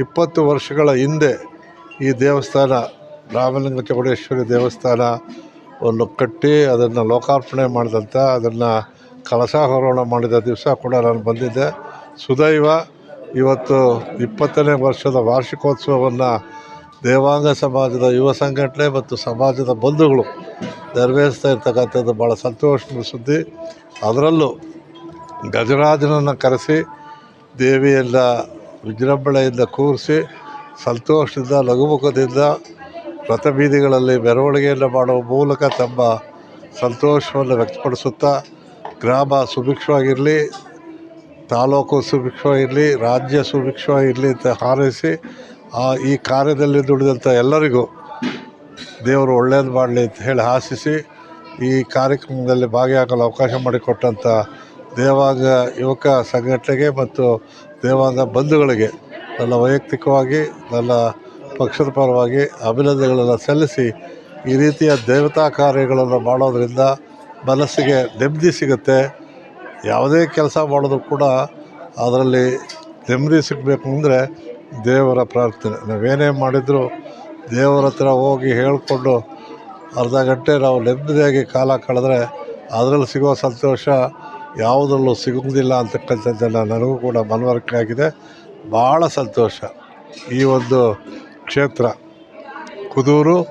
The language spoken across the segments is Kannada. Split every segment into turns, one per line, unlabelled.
ಇಪ್ಪತ್ತು ವರ್ಷಗಳ ಹಿಂದೆ ಈ ದೇವಸ್ಥಾನ ರಾಮಲಿಂಗ ಚೌಡೇಶ್ವರಿ ಒಂದು ಕಟ್ಟಿ ಅದನ್ನು ಲೋಕಾರ್ಪಣೆ ಮಾಡಿದಂಥ ಅದನ್ನು ಕಳಶಾರೋಹಣ ಮಾಡಿದ ದಿವಸ ಕೂಡ ನಾನು ಬಂದಿದ್ದೆ. ಸುದೈವ, ಇವತ್ತು ಇಪ್ಪತ್ತನೇ ವರ್ಷದ ವಾರ್ಷಿಕೋತ್ಸವವನ್ನು ದೇವಾಂಗ ಸಮಾಜದ ಯುವ ಸಂಘಟನೆ ಮತ್ತು ಸಮಾಜದ ಬಂಧುಗಳು ನೆರವೇರಿಸ್ತಾ ಇರ್ತಕ್ಕಂಥದ್ದು ಭಾಳ ಸಂತೋಷದ ಸುದ್ದಿ. ಅದರಲ್ಲೂ ಗಜರಾಜನನ್ನು ಕರೆಸಿ ದೇವಿಯಿಂದ ವಿಜೃಂಭಣೆಯಿಂದ ಕೂರಿಸಿ ಸಂತೋಷದಿಂದ, ಲಘುಮುಖದಿಂದ ರಥಬೀದಿಗಳಲ್ಲಿ ಮೆರವಣಿಗೆಯನ್ನು ಮಾಡುವ ಮೂಲಕ ತಮ್ಮ ಸಂತೋಷವನ್ನು ವ್ಯಕ್ತಪಡಿಸುತ್ತಾ ಗ್ರಾಮ ಸುಭಿಕ್ಷವಾಗಿರಲಿ ತಾಲೂಕು ಸುಭಿಕ್ಷವಾಗಿರಲಿ ರಾಜ್ಯ ಸುಭಿಕ್ಷವಾಗಿರಲಿ ಅಂತ ಹಾರೈಸಿ ಆ ಈ ಕಾರ್ಯದಲ್ಲಿ ದುಡಿದಂಥ ಎಲ್ಲರಿಗೂ ದೇವರು ಒಳ್ಳೆಯದು ಮಾಡಲಿ ಅಂತ ಹೇಳಿ ಆಶಿಸಿ ಈ ಕಾರ್ಯಕ್ರಮದಲ್ಲಿ ಭಾಗಿಯಾಗಲು ಅವಕಾಶ ಮಾಡಿಕೊಟ್ಟಂಥ ದೇವಾಂಗ ಯುವಕ ಸಂಘಟನೆಗೆ ಮತ್ತು ದೇವಾಂಗ ಬಂಧುಗಳಿಗೆ ನನ್ನ ವೈಯಕ್ತಿಕವಾಗಿ, ನನ್ನ ಪಕ್ಷದ ಪರವಾಗಿ ಅಭಿನಂದನೆಗಳನ್ನು ಸಲ್ಲಿಸಿ ಈ ರೀತಿಯ ದೇವತಾ ಕಾರ್ಯಗಳನ್ನು ಮಾಡೋದರಿಂದ ಮನಸ್ಸಿಗೆ ನೆಮ್ಮದಿ ಸಿಗುತ್ತೆ. ಯಾವುದೇ ಕೆಲಸ ಮಾಡೋದು ಕೂಡ ಅದರಲ್ಲಿ ನೆಮ್ಮದಿ ಸಿಗಬೇಕು ಅಂದರೆ ದೇವರ ಪ್ರಾರ್ಥನೆ. ನಾವೇನೇ ಮಾಡಿದರೂ ದೇವರ ಹತ್ರ ಹೋಗಿ ಹೇಳಿಕೊಂಡು ಅರ್ಧ ಗಂಟೆ ನಾವು ನೆಮ್ಮದಿಯಾಗಿ ಕಾಲ ಕಳೆದ್ರೆ ಅದರಲ್ಲಿ ಸಿಗೋ ಸಂತೋಷ ಯಾವುದರಲ್ಲೂ ಸಿಗುವುದಿಲ್ಲ ಅಂತಕ್ಕಂಥದ್ದನ್ನು ನನಗೂ ಕೂಡ ಮನವರಿಕೆ ಆಗಿದೆ. ಭಾಳ ಸಂತೋಷ. ಈ ಒಂದು ಕ್ಷೇತ್ರ ಕುದೂರು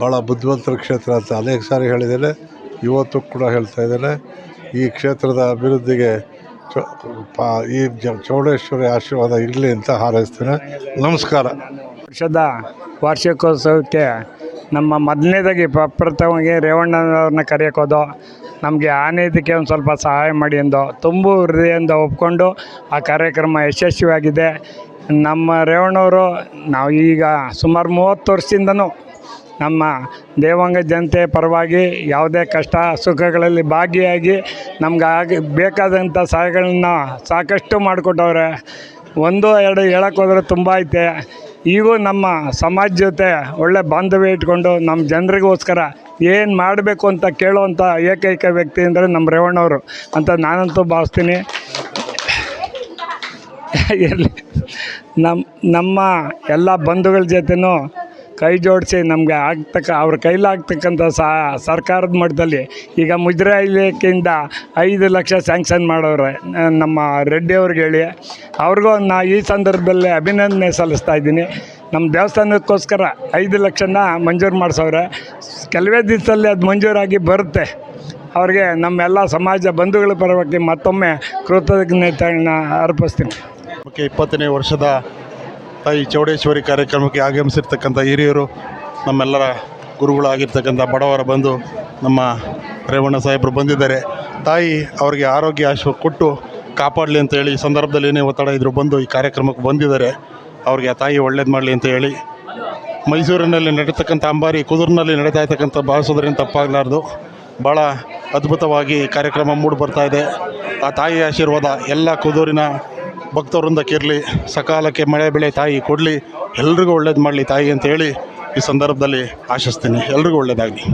ಭಾಳ ಬುದ್ಧಿವಂತರ ಕ್ಷೇತ್ರ ಅಂತ ಅನೇಕ ಸಾರಿ ಹೇಳಿದ್ದೇನೆ. ಇವತ್ತು ಕೂಡ ಹೇಳ್ತಾ ಇದ್ದೇನೆ. ಈ ಕ್ಷೇತ್ರದ ಅಭಿವೃದ್ಧಿಗೆ ಈ ಚೌಡೇಶ್ವರಿ ಆಶೀರ್ವಾದ ಇರಲಿ ಅಂತ ಹಾರೈಸ್ತೇನೆ. ನಮಸ್ಕಾರ.
ವರ್ಷದ ವಾರ್ಷಿಕೋತ್ಸವಕ್ಕೆ ನಮ್ಮ ಮೊದಲನೇದಾಗಿ ಪ್ರಪ್ರಥಮವಾಗಿ ರೇವಣ್ಣನವ್ರನ್ನ ಕರೆಯೋಕೋದು ನಮಗೆ ಆನೇದಕ್ಕೆ ಒಂದು ಸ್ವಲ್ಪ ಸಹಾಯ ಮಾಡಿ ಎಂದು ತುಂಬು ಹೃದಯದಿಂದ ಒಪ್ಕೊಂಡು ಆ ಕಾರ್ಯಕ್ರಮ ಯಶಸ್ವಿಯಾಗಿದೆ. ನಮ್ಮ ರೇವಣ್ಣವರು ನಾವು ಈಗ ಸುಮಾರು ಮೂವತ್ತು ವರ್ಷದಿಂದನೂ ನಮ್ಮ ದೇವಾಂಗ ಜನತೆ ಪರವಾಗಿ ಯಾವುದೇ ಕಷ್ಟ ಸುಖಗಳಲ್ಲಿ ಭಾಗಿಯಾಗಿ ನಮ್ಗೆ ಆಗಿ ಬೇಕಾದಂಥ ಸಹಾಯಗಳನ್ನ ಸಾಕಷ್ಟು ಮಾಡಿಕೊಟ್ಟವ್ರೆ. ಒಂದು, ಎರಡು ಹೇಳೋಕ್ಕೋದ್ರೆ ತುಂಬ ಐತೆ. ಈಗೂ ನಮ್ಮ ಸಮಾಜ ಜೊತೆ ಒಳ್ಳೆ ಬಾಂಧವ್ಯ ಇಟ್ಕೊಂಡು ನಮ್ಮ ಜನರಿಗೋಸ್ಕರ ಏನು ಮಾಡಬೇಕು ಅಂತ ಕೇಳುವಂಥ ಏಕೈಕ ವ್ಯಕ್ತಿ ಅಂದರೆ ನಮ್ಮ ರೇವಣ್ಣವರು ಅಂತ ನಾನಂತೂ ಭಾವಿಸ್ತೀನಿ. ನಮ್ಮ ನಮ್ಮ ಎಲ್ಲ ಬಂಧುಗಳ ಜೊತೆನೂ ಕೈ ಜೋಡಿಸಿ ನಮಗೆ ಆಗ್ತಕ್ಕ, ಅವ್ರ ಕೈಲಾಗ್ತಕ್ಕಂಥ ಸರ್ಕಾರದ ಮಟ್ಟದಲ್ಲಿ ಈಗ ಮುದ್ರಾ ಇಲಾಖೆಯಿಂದ ಐದು ಲಕ್ಷ ಸ್ಯಾಂಕ್ಷನ್ ಮಾಡೋರೆ ನಮ್ಮ ರೆಡ್ಡಿ ಅವ್ರಿಗೆ ಹೇಳಿ. ಅವ್ರಿಗೂ ನಾ ಈ ಸಂದರ್ಭದಲ್ಲಿ ಅಭಿನಂದನೆ ಸಲ್ಲಿಸ್ತಾ ಇದ್ದೀನಿ. ನಮ್ಮ ದೇವಸ್ಥಾನಕ್ಕೋಸ್ಕರ ಐದು ಲಕ್ಷನ ಮಂಜೂರು ಮಾಡಿಸವ್ರೆ ಕೆಲವೇ ದಿವಸದಲ್ಲಿ ಅದು ಮಂಜೂರಾಗಿ ಬರುತ್ತೆ. ಅವ್ರಿಗೆ ನಮ್ಮೆಲ್ಲ ಸಮಾಜ ಬಂಧುಗಳ ಪರವಾಗಿ ಮತ್ತೊಮ್ಮೆ ಕೃತಜ್ಞತೆಗಳನ್ನ ಅರ್ಪಿಸ್ತೀನಿ.
ಓಕೆ ಇಪ್ಪತ್ತನೇ ವರ್ಷದ ತಾಯಿ ಚೌಡೇಶ್ವರಿ ಕಾರ್ಯಕ್ರಮಕ್ಕೆ ಆಗಮಿಸಿರ್ತಕ್ಕಂಥ ಹಿರಿಯರು, ನಮ್ಮೆಲ್ಲರ ಗುರುಗಳಾಗಿರ್ತಕ್ಕಂಥ ಬಡವರ ಬಂದು ನಮ್ಮ ರೇವಣ್ಣ ಸಾಹೇಬರು ಬಂದಿದ್ದಾರೆ. ತಾಯಿ ಅವರಿಗೆ ಆರೋಗ್ಯ ಆಶ್ವ ಕೊಟ್ಟು ಕಾಪಾಡಲಿ ಅಂತ ಹೇಳಿ ಈ ಸಂದರ್ಭದಲ್ಲಿ ಏನೇ ಒತ್ತಡ ಇದ್ರು ಬಂದು ಈ ಕಾರ್ಯಕ್ರಮಕ್ಕೆ ಬಂದಿದ್ದಾರೆ. ಅವ್ರಿಗೆ ಆ ತಾಯಿ ಒಳ್ಳೇದು ಮಾಡಲಿ ಅಂತ ಹೇಳಿ ಮೈಸೂರಿನಲ್ಲಿ ನಡೀತಕ್ಕಂಥ ಅಂಬಾರಿ ಕುದೂರಿನಲ್ಲಿ ನಡೀತಾ ಇರ್ತಕ್ಕಂಥ ಭಾವಿಸೋದ್ರಿಂದ ತಪ್ಪಾಗಲಾರ್ದು. ಭಾಳ ಅದ್ಭುತವಾಗಿ ಕಾರ್ಯಕ್ರಮ ಮೂಡಿ ಬರ್ತಾ ಇದೆ. ಆ ತಾಯಿಯ ಆಶೀರ್ವಾದ ಎಲ್ಲ ಕುದೂರಿನ ಭಕ್ತವೃಂದಕ್ಕಿರಲಿ ಸಕಾಲಕ್ಕೆ ಮಳೆ ಬೆಳೆ ತಾಯಿ ಕೊಡಲಿ, ಎಲ್ರಿಗೂ ಒಳ್ಳೇದು ಮಾಡಲಿ ತಾಯಿ ಅಂತ ಹೇಳಿ ಈ ಸಂದರ್ಭದಲ್ಲಿ ಆಶಿಸ್ತೀನಿ. ಎಲ್ರಿಗೂ ಒಳ್ಳೇದಾಗಲಿ.